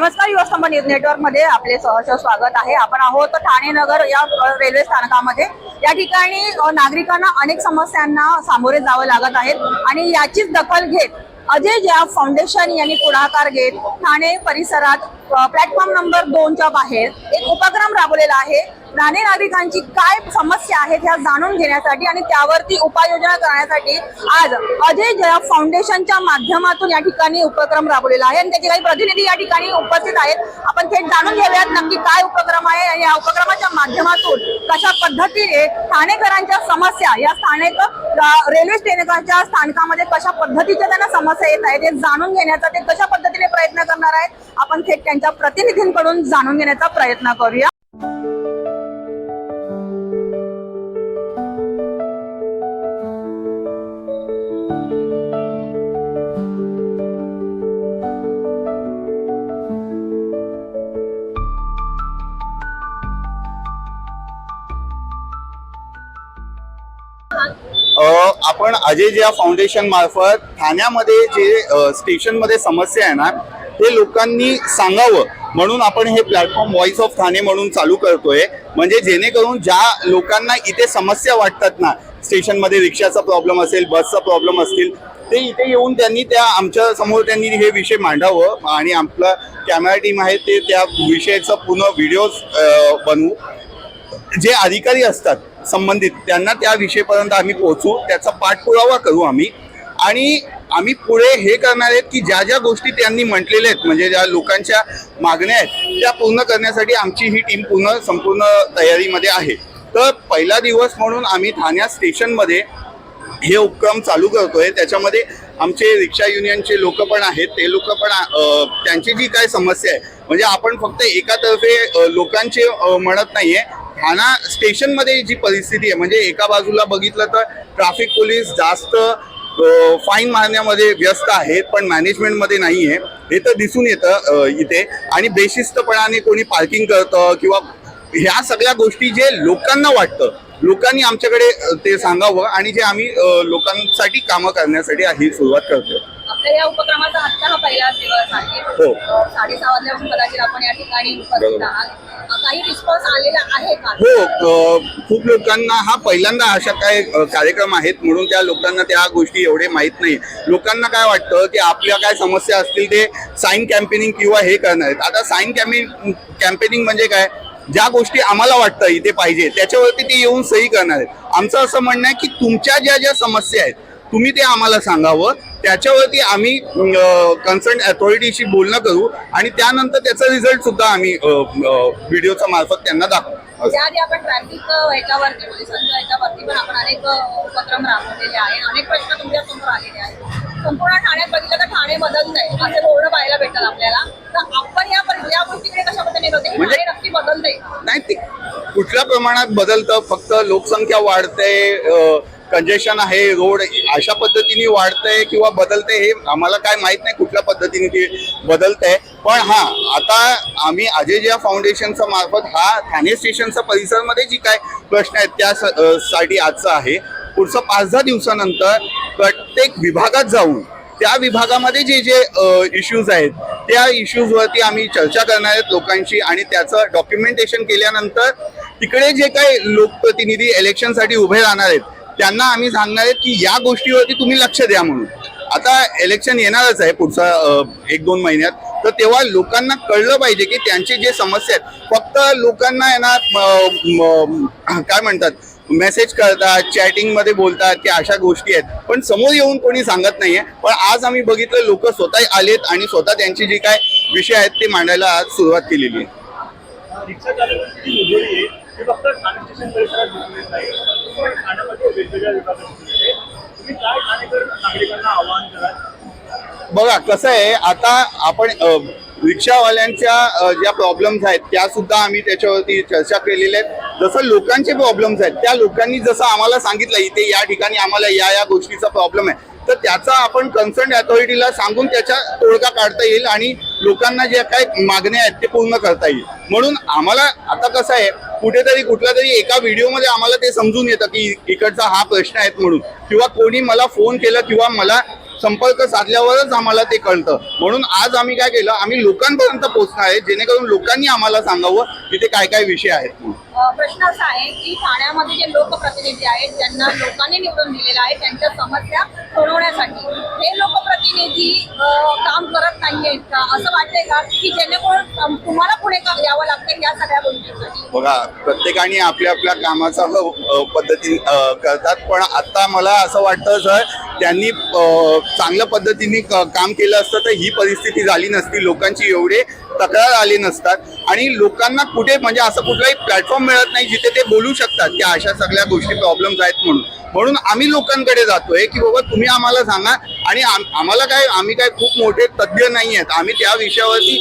नमस्कार युवास्तंभ न्यूज नेटवर्कमध्ये आपले सहर्ष स्वागत आहे. आपण आहोत ठाणे नगर या रेल्वे स्थानकामध्ये. या ठिकाणी नागरिकांना अनेक समस्यांना सामोरे जावं लागत आहेत आणि याचीच दखल घेत अजय ज्या फाउंडेशन यांनी पुढाकार घेत ठाणे परिसरात प्लॅटफॉर्म नंबर दोनच्या बाहेर एक उपक्रम राबवलेला आहे. राणे नागरिकांची काय समस्या आहेत ह्या जाणून घेण्यासाठी आणि त्यावरती उपाययोजना करण्यासाठी आज अजय जया फाउंडेशनच्या माध्यमातून या ठिकाणी उपक्रम राबवलेला आहे. आणि त्याचे काही प्रतिनिधी या ठिकाणी उपस्थित आहेत. आपण थेट जाणून घेऊयात नक्की काय उपक्रम आहे आणि या उपक्रमाच्या माध्यमातून कशा पद्धतीने ठाणेकरांच्या समस्या या स्थानिक रेल्वे स्थानकाच्या स्थानकामध्ये कशा पद्धतीच्या त्यांना समस्या येत आहेत हे जाणून घेण्याचा ते कशा पद्धतीने प्रयत्न करणार आहेत आपण थेट त्यांच्या प्रतिनिधींकडून जाणून घेण्याचा प्रयत्न करूया. आपण अजय ज्या फाउंडेशन मार्फत ठाण्यामध्ये जे स्टेशनमध्ये समस्या आहे ना ते लोकांनी सांगावं. म्हणून आपण हे प्लॅटफॉर्म व्हॉइस ऑफ ठाणे म्हणून चालू करतोय. म्हणजे जेणेकरून ज्या लोकांना इथे समस्या वाटतात ना स्टेशनमध्ये रिक्षाचा प्रॉब्लेम असेल बसचा प्रॉब्लेम असतील ते इथे येऊन त्यांनी त्या आमच्यासमोर त्यांनी हे विषय मांडावं आणि आपला कॅमेरा टीम आहे ते त्या विषयाचं पूर्ण व्हिडिओज बनवू. जे अधिकारी असतात संबंधित. त्यांना त्या विषयपर्यंत आम्ही पोहोचू त्याचा पाठपुरावा करू आम्ही. आणि आम्ही पुढे हे करणार आहेत की ज्या ज्या गोष्टी त्यांनी म्हटलेल्या आहेत म्हणजे ज्या लोकांच्या मागण्या आहेत त्या पूर्ण करण्यासाठी आमची ही टीम पूर्ण संपूर्ण तयारीमध्ये आहे. तर पहिला दिवस म्हणून आम्ही ठाण्या स्टेशनमध्ये हे उपक्रम चालू करतोय. त्याच्यामध्ये आमचे रिक्षा युनियनचे लोक पण आहेत. ते लोक पण त्यांची जी काय समस्या आहे म्हणजे आपण फक्त एकातर्फे लोकांचे म्हणत म्हणत नाहीये. ठाणा स्टेशनमध्ये जी परिस्थिती आहे म्हणजे एका बाजूला बघितलं तर ट्रॅफिक पोलीस जास्त फाईन मारण्यामध्ये व्यस्त आहेत पण मॅनेजमेंटमध्ये नाही आहे. हे तर दिसून येतं इथे. आणि बेशिस्तपणाने कोणी पार्किंग करतं किंवा ह्या सगळ्या गोष्टी जे लोकांना वाटतं लोकांनी आमच्याकडे ते सांगावं आणि जे आम्ही लोकांसाठी कामं करण्यासाठी ही सुरुवात करतो आपल्या या उपक्रमाचा आजचा हा पहिला दिवस आहे. हो. साडेसहा वाजल्यापासून कदाचित आपण या ठिकाणी उपस्थित बरोबर. आहात. काही रिस्पॉन्स आलेला आहे का? हो अ, खूप लोकांना हा पहिल्यांदा अशा काय अ, कार्यक्रम आहेत म्हणून त्या लोकांना त्या गोष्टी एवढे माहीत नाही. लोकांना काय वाटतं की आपल्या काय समस्या असतील ते साईन कॅम्पेनिंग किंवा हे करणार आहेत. आता साईन कॅम्पेनिंग कॅम्पेनिंग म्हणजे काय? ज्या गोष्टी आम्हाला वाटतं इथे पाहिजे त्याच्यावरती ते येऊन सही करणार आहेत. आमचं असं म्हणणं आहे की तुमच्या ज्या ज्या समस्या आहेत तुम्ही ते आम्हाला सांगावं. त्याच्यावरती आम्ही कन्सर्न अथॉरिटीशी बोलणं करू आणि त्यानंतर त्याचा रिझल्ट सुद्धा आम्ही व्हिडिओच्या मार्फत त्यांना दाखवू. असं. त्याआधी आपण ट्रॅफिक ह्याच्यावरती पोलिसांच्या ह्याच्यावरती पण आपण अनेक अ, उपक्रम राबवलेले आहे. अनेक प्रश्न तुमच्यासमोर आलेले आहेत. संपूर्ण ठाण्यात बघितलं तर ठाणे बदलतंय असे बोर्ड पाहायला भेटतात आपल्याला. तर आपण या परि- या गोष्टीकडे कशा पद्धतीने बघते म्हणजे- ठाणे नक्की बदलतंय नाही. ते कुठल्या प्रमाणात बदलतं? फक्त लोकसंख्या वाढते कंजेशन आहे रोड पद्धतीने वाढतंय किंवा बदलतंय हे आम्हाला काय माहीत नाही कुठल्या पद्धतीने ते बदलतंय. पण हा आता आम्ही अजय ज्या फाउंडेशनचा मार्फत हा ठाणे स्टेशनचा परिसरमध्ये जी काय प्रश्न आहेत त्या साठी आजचा आहे. पुढचं पाच दहा दिवसानंतर प्रत्येक विभागात जाऊन त्या विभागामध्ये जे जे इश्यूज आहेत त्या इश्यूजवरती आम्ही चर्चा करणार आहेत लोकांशी आणि त्याचं डॉक्युमेंटेशन केल्यानंतर तिकडे जे काही लोकप्रतिनिधी इलेक्शनसाठी उभे राहणार आहेत त्यांना आम्ही सांगणार आहेत की या गोष्टीवरती तुम्ही लक्ष द्या म्हणून. आता इलेक्शन येणारच आहे पुढचा एक दोन महिन्यात. तर तेव्हा लोकांना कळलं पाहिजे की त्यांची जे समस्या आहेत फक्त लोकांना आहे ना काय म्हणतात मेसेज करतात चॅटिंगमध्ये बोलतात की अशा गोष्टी आहेत. पण समोर येऊन कोणी सांगत नाही आहे पण आज आम्ही बघितलं लोक स्वतः आलेत आणि स्वतः त्यांचे जे काय विषय आहेत ते मांडायला आज सुरुवात केलेली आहे. फक्त वेगवेगळ्या तुम्ही काय ठाणेकर नागरिकांना आवाहन कराल? बघा कसं आहे आता आपण रिक्षावाल्यांच्या ज्या प्रॉब्लेम्स आहेत त्या सुद्धा आम्ही त्याच्यावरती चर्चा केलेल्या आहेत. जसं लोकांचे प्रॉब्लेम्स आहेत त्या लोकांनी जसं आम्हाला सांगितलं इथे या ठिकाणी आम्हाला या या गोष्टीचा प्रॉब्लेम आहे. तर त्याचा आपण कन्सर्न अथॉरिटीला सांगून त्याच्या तोडगा काढता येईल आणि लोकांना ज्या काय मागण्या आहेत ते पूर्ण करता येईल. म्हणून आम्हाला आता कसं आहे कुठेतरी कुठल्या तरी एका व्हिडिओमध्ये आम्हाला ते समजून येतं की इकडचा हा प्रश्न आहेत म्हणून. किंवा कोणी मला फोन केला किंवा मला संपर्क साधल्यावरच आम्हाला ते कळतं. म्हणून आज आम्ही काय केलं आम्ही लोकांपर्यंत पोहोचणार आहे जेणेकरून लोकांनी आम्हाला सांगावं की ते काय काय विषय आहेत प्रश्न असा आहे की ठाण्यामध्ये जे लोकप्रतिनिधी आहेत ज्यांना लोकांनी निवडून दिलेला आहे त्यांच्या समस्या सोडवण्यासाठी. हे लोकप्रतिनिधी प्रतिनिधी काम करत नाहीये का असं वाटतंय का? की जेणेकरून तुम्हाला पुढे काम यावं लागतं या सगळ्या गोष्टी बघा प्रत्येकाने आपल्या आपल्या कामाचा पद्धती करतात. पण आता मला असं वाटतं सर त्यांनी चांगल्या पद्धतीने क- काम केलं असतं तर ही परिस्थिती झाली नसती. लोकांची एवढे तक्रार आले नसतात. आणि लोकांना कुठे म्हणजे असं कुठलाही प्लॅटफॉर्म मिळत नाही जिथे ते बोलू शकतात की अशा सगळ्या गोष्टी प्रॉब्लेम्स आहेत म्हणून. म्हणून आम्ही लोकांकडे जातोय की बाबा तुम्ही आम्हाला सांगा. आणि आम्हाला काय आम्ही काय खूप मोठे तज्ज्ञ नाही आहेत. आम्ही त्या विषयावरती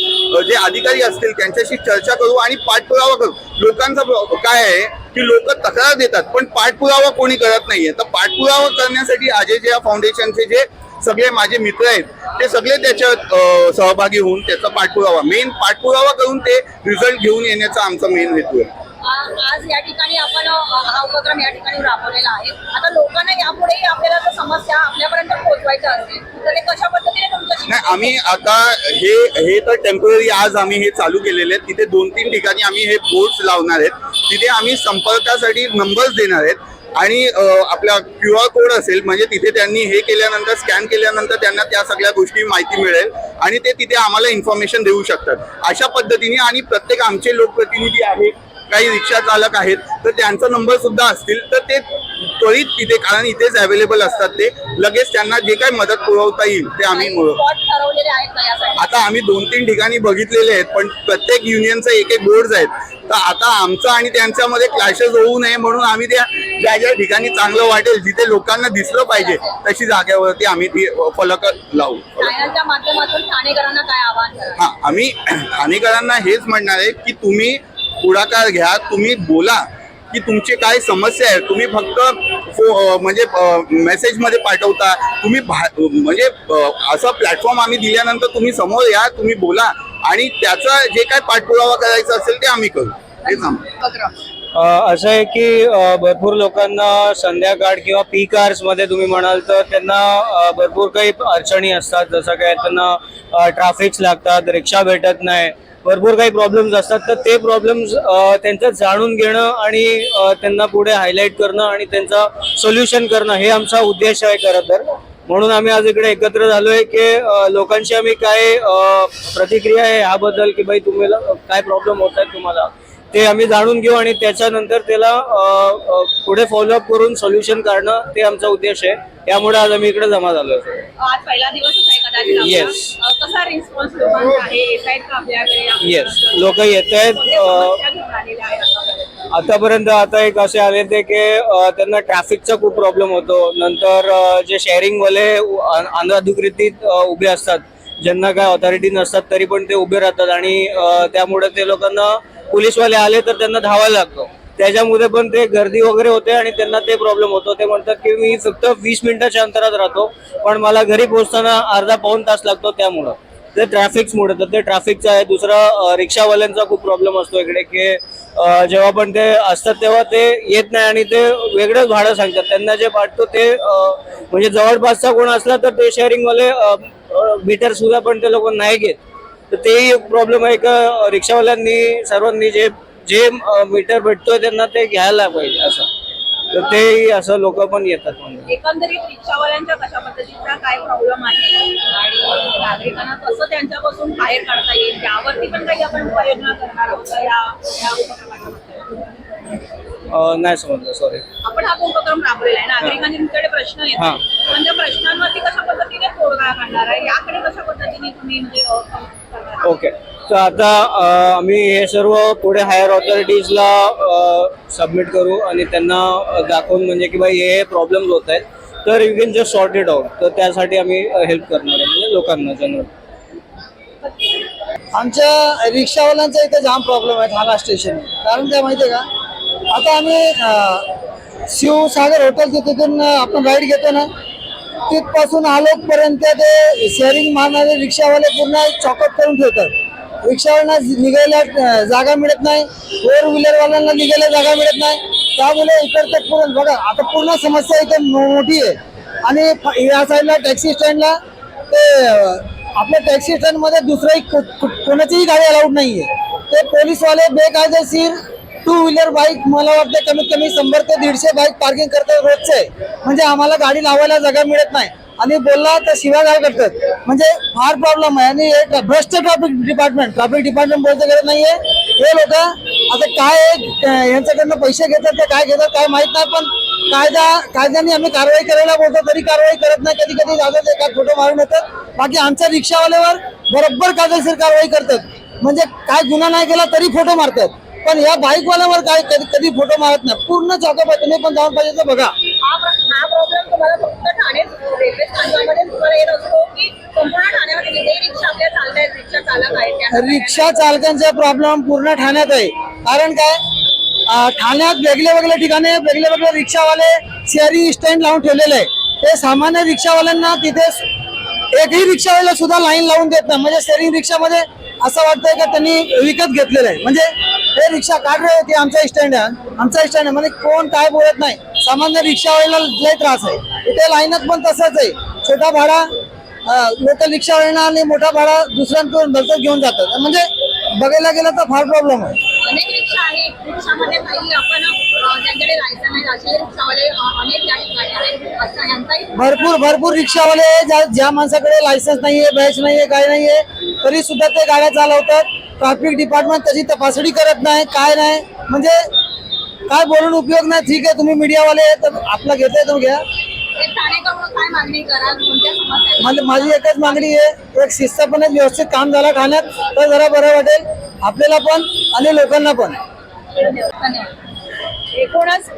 जे अधिकारी असतील त्यांच्याशी चर्चा करू आणि पाठपुरावा करू. लोकांचा काय आहे की लोक तक्रार देतात पण पाठपुरावा कोणी करत नाहीये. तर पाठपुरावा करण्यासाठी अजय फाउंडेशनचे जे सगळे माझे मित्र आहेत ते सगळे त्याच्यात सहभागी होऊन त्याचा पाठपुरावा मेन पाठपुरावा करून ते रिझल्ट घेऊन येण्याचा आमचा मेन हेतू आहे. आज या ठिकाणी आपण हा उपक्रम या ठिकाणी राबवलेला आहे. आता लोकांना यापुढेही आपल्याला जर समस्या आपल्यापर्यंत पोहोचवायच्या असतील तर ते कशा पद्धतीने तुमच्याशी नाही आम्ही आता हे हे तर टेंपररी आज आम्ही हे चालू केलेले आहेत. तिथे दोन तीन ठिकाणी आम्ही हे बोर्ड्स लावणार आहेत. तिथे आम्ही संपर्कासाठी नंबर्स देणार आहेत. आणि आपला क्यू आर कोड असेल म्हणजे तिथे त्यांनी हे केल्यानंतर स्कॅन केल्यानंतर त्यांना त्या सगळ्या गोष्टी माहिती मिळेल. आणि ते तिथे आम्हाला इन्फॉर्मेशन देऊ शकतात. अशा पद्धतीने आणि प्रत्येक आमचे लोकप्रतिनिधी आहेत काही रिक्षा चालक आहेत तर त्यांचा नंबर सुद्धा असतील तर ते त्वरित तिथे कारण इथेच अवेलेबल असतात ते. लगेच त्यांना जे काही मदत पुरवता येईल ते आम्ही आता आम्ही दोन तीन ठिकाणी बघितलेले आहेत पण प्रत्येक युनियनचं एक एक बोर्ड आहेत. तर आता आमचं आणि त्यांच्यामध्ये क्लॅशेस होऊ नये म्हणून आम्ही त्या ज्या ज्या ठिकाणी चांगलं वाटेल जिथे लोकांना दिसलं पाहिजे तशी जागेवरती आम्ही ती फलक लावू. हा आम्ही ठाणेकरांना हेच म्हणणार आहे की तुम्ही पुढाकार घ्या. तुम्ही बोला की तुमची काय समस्या आहे. तुम्ही फक्त फो- म्हणजे मेसेजमध्ये पाठवता. तुम्ही भा- म्हणजे असं असा प्लॅटफॉर्म आम्ही दिल्यानंतर तुम्ही समोर या तुम्ही बोला. आणि त्याचा जे काय पाठपुरावा करायचा असेल ते आम्ही करू. हेच असं आहे की भरपूर लोकांना संध्याकाळ किंवा पीक कार्समध्ये तुम्ही म्हणाल तर त्यांना भरपूर काही अडचणी असतात. जसं काय त्यांना ट्रॅफिक्स लागतात रिक्षा भेटत नाही. भरपूर काही प्रॉब्लेम्स असतात. तर ते प्रॉब्लेम्स त्यांचं जाणून घेणं आणि त्यांना पुढे हायलाईट करणं आणि त्यांचा सोल्युशन करणं हे आमचा उद्देश आहे खरं तर. म्हणून आम्ही आज इकडे एकत्र झालो आहे की लोकांशी आम्ही काय प्रतिक्रिया आहे ह्याबद्दल की भाई तुम्हाला काय प्रॉब्लेम होत आहेत तुम्हाला ते आम्ही जाणून घेऊ आणि त्याच्यानंतर त्याला पुढे फॉलोअप करून सोल्युशन काढणं ते आमचा उद्देश आहे. त्यामुळे आज आम्ही इकडे जमा झालो आज पहिला दिवस Yes. अ, कसा रिस्पॉन्स लोकांचा आहे? येत आहेत का आपल्याकडे? येस लोक येत आहेत आतापर्यंत? आता एक असे आले ते की अ, त्यांना ट्रॅफिकचा खूप प्रॉब्लेम होतो. नंतर अ, जे शेअरिंग वाले अ- अनधिकृतीत अ, उभे असतात. ज्यांना काय ऑथॉरिटी नसतात तरी पण ते उभे राहतात. आणि अ, त्यामुळे ते लोकांना पोलीसवाले आले तर त्यांना धावायला लागतो. त्याच्यामध्ये पण ते गर्दी वगैरे होते आणि त्यांना ते प्रॉब्लेम होतो. ते म्हणतात की मी फक्त वीस मिनिटाच्या अंतरात राहतो पण मला घरी पोहोचताना अर्धा पाऊण तास लागतो त्यामुळं. ते ट्रॅफिकमुळे तर ते ट्रॅफिकचं आहे. दुसरा रिक्षावाल्यांचा खूप प्रॉब्लेम असतो इकडे की जेव्हा पण ते असतात तेव्हा ते येत नाही आणि ते वेगळंच भाडं सांगतात. त्यांना जे वाटतो ते म्हणजे जवळपासचा कोण असला तर ते शेअरिंगवाले मीटर सुद्धा पण ते लोक नाही घेत. तर तेही एक प्रॉब्लेम आहे का रिक्षावाल्यांनी सर्वांनी जे जे मीटर भेटतोय त्यांना ते घ्यायला पाहिजे असं. तर तेही असं लोक पण येतात म्हणजे एकंदरीत रिक्षावाल्यांच्या कशा पद्धतीचा काय प्रॉब्लेम आहे? आणि नागरिकांना कसं त्यांच्यापासून बाहेर काढता येईल? पण काही आपण उपाययोजना करणार आहोत या या उपक्रमाच्या अ, नाही समजलं सॉरी आपण हा उपक्रम राबवलेला आहे. नागरिकांचे तुमच्याकडे प्रश्न हा. येतात पण त्या प्रश्नांवरती कशा पद्धतीने तोडगा काढणार आहे? याकडे कशा पद्धतीने तुम्ही म्हणजे अ, करणार आहात? ओके तर आता अ, आम्ही हे सर्व पुढे हायर ऑथॉरिटीजला सबमिट करू आणि त्यांना अ, दाखवून म्हणजे की बाई हे प्रॉब्लेम्स होत आहेत. तर you can just sort it out तर त्यासाठी आम्ही हेल्प करणार आहे म्हणजे लोकांना जनरल आमच्या रिक्षावाल्यांचा इथे जाम प्रॉब्लेम आहे ठाणा स्टेशन कारण काय माहिती आहे का? आता आम्ही शिवसागर हॉटेल तिथून आपण राईड घेतो ना तिथपासून आलोकपर्यंत ते शेअरिंग मारणारे रिक्षावाले पूर्ण चॉकअप करून ठेवतात. रिक्षावाल्यांना निघायला जागा मिळत नाही फोर व्हीलरवाल्यांना निघायला जागा मिळत नाही. त्यामुळे इकडचं पूर्ण बघा आता पूर्ण समस्या इथे मो- मोठी आहे. आणि या साईडला टॅक्सी स्टँडला ते आपल्या टॅक्सी स्टँडमध्ये दुसरंही कोणाचीही गाडी अलाउड आहे ते पोलीसवाले बेकायदेशीर टू व्हीलर बाईक मला वाटतं कमीत कमी शंभर ते दीडशे बाईक पार्किंग करतात रोजचे. म्हणजे आम्हाला गाडी लावायला जागा मिळत नाही. आणि बोलला तर शिवागाळ करतात. म्हणजे फार प्रॉब्लेम आहे. आणि हे भ्रष्ट ट्रॅफिक डिपार्टमेंट ट्रॅफिक डिपार्टमेंट बोलते गरज आहे हे लोक आता काय यांच्याकडनं पैसे घेतात ते काय घेतात काय माहीत नाही. पण कायदा कायद्याने आम्ही कारवाई करायला बोलतो तरी कारवाई करत नाही. कधी कधी जातात एका फोटो मारून येतात. बाकी आमच्या रिक्षावाल्यावर बरोबर कायदेशीर कारवाई करतात. म्हणजे काय गुन्हा नाही केला तरी फोटो मारतात. पण या बाईकवाल्यावर काय कधी कधी फोटो मारत नाही. पूर्ण चौका तुम्ही पण जाऊन पाहिजे तर बघा. हा प्र- हा प्रॉब्लेम तुम्हाला फक्त ठाणे रेल्वे स्थानकामध्ये तुम्हाला येत असतो की संपूर्ण ठाण्यामध्ये जिथे रिक्षा आपल्या चालतायत रिक्षा चालक आहेत त्या रिक्षा चालकांचा प्रॉब्लेम पूर्ण ठाण्यात आहे. कारण काय? अं, ठाण्यात वेगळे वेगळे ठिकाणी वेगळे वेगळे रिक्षावाले शहरी स्टँड लावून ठेवलेले आहे. ते सामान्य रिक्षावाल्यांना तिथे एकही रिक्षावाला सुद्धा लाईन लावून देत नाही. म्हणजे शेअरिंग रिक्षामध्ये असं वाटतंय का त्यांनी विकत घेतलेलं आहे. म्हणजे हे रिक्षा काढ रे ते आमचा स्टँड आहे. आमचा स्टँड आहे. म्हणजे कोण काय बोलत नाही. सामान्य रिक्षावाल्याला लय त्रास आहे. इथे लाईनात पण तसंच आहे. छोटा भाडा लोकल रिक्षावाल्यांना आणि मोठा भाडा दुसऱ्यांकडून भलतच घेऊन जातात. म्हणजे बघायला गेलं तर फार प्रॉब्लेम आहे. अनेक रिक्षा आहेत. रिक्षामध्ये काही आपण अं, ज्यांच्याकडे लायसन आहे असे रिक्षावाले अं, अनेक या ठिकाणी आहेत. असं यांचाही भरपूर भरपूर रिक्षावाले ज्या ज्या माणसाकडे लायसन्स नाहीये बॅच नाहीये काय नाहीये तरी सुद्धा ते गाड्या चालवतात. ट्रॅफिक डिपार्टमेंट त्याची तपासणी करत नाही. काय नाही? म्हणजे काय बोलून उपयोग नाही? ठीक आहे तुम्ही मीडियावाले तर आपला घेताय तर घ्या? म्हणजे माझी एकच मागणी आहे. एक शिस्तपणे व्यवस्थित काम झालं ठाण्यात तर जरा बरं वाटेल. आपल्याला पण आणि लोकांना पण. एकूणच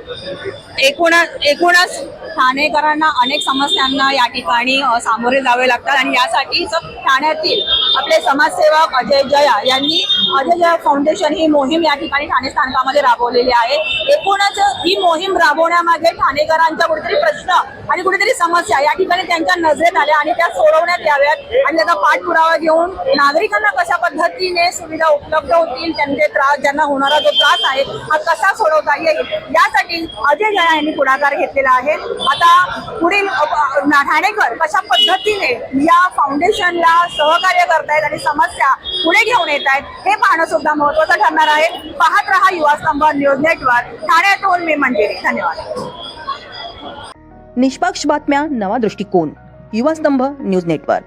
एकूणच एकूणच ठाणेकरांना अनेक समस्यांना या ठिकाणी सामोरे जावे लागतात आणि यासाठीच ठाण्यातील आपले समाजसेवक अजय जया यांनी अजय जया फाउंडेशन ही मोहीम या ठिकाणी ठाणे स्थानकामध्ये राबवलेली आहे. एकूणच ही मोहीम राबवण्यामागे ठाणेकरांच्या कुठेतरी प्रश्न आणि कुठेतरी समस्या या ठिकाणी त्यांच्या नजरेत आल्या आणि त्या सोडवण्यात याव्यात आणि त्याचा पाठपुरावा घेऊन नागरिकांना कशा पद्धतीने सुविधा उपलब्ध होतील त्यांचे त्रास ज्यांना होणारा जो त्रास आहे हा कसा सोडवता येईल यासाठी अजय जया यांनी पुढाकार घेतलेला आहे. आता पुढील ठाणेकर कशा पद्धतीने या फाउंडेशनला सहकार्य करतायत आणि समस्या पुढे घेऊन येत आहेत हे पाहणं सुद्धा महत्वाचं ठरणार आहे. पाहत रहा युवा स्तंभ न्यूज नेटवर्क. ठाण्यातून मी मंजिरी. धन्यवाद. निष्पक्ष बातम्या नवा दृष्टिकोन. युवा स्तंभ न्यूज नेटवर्क.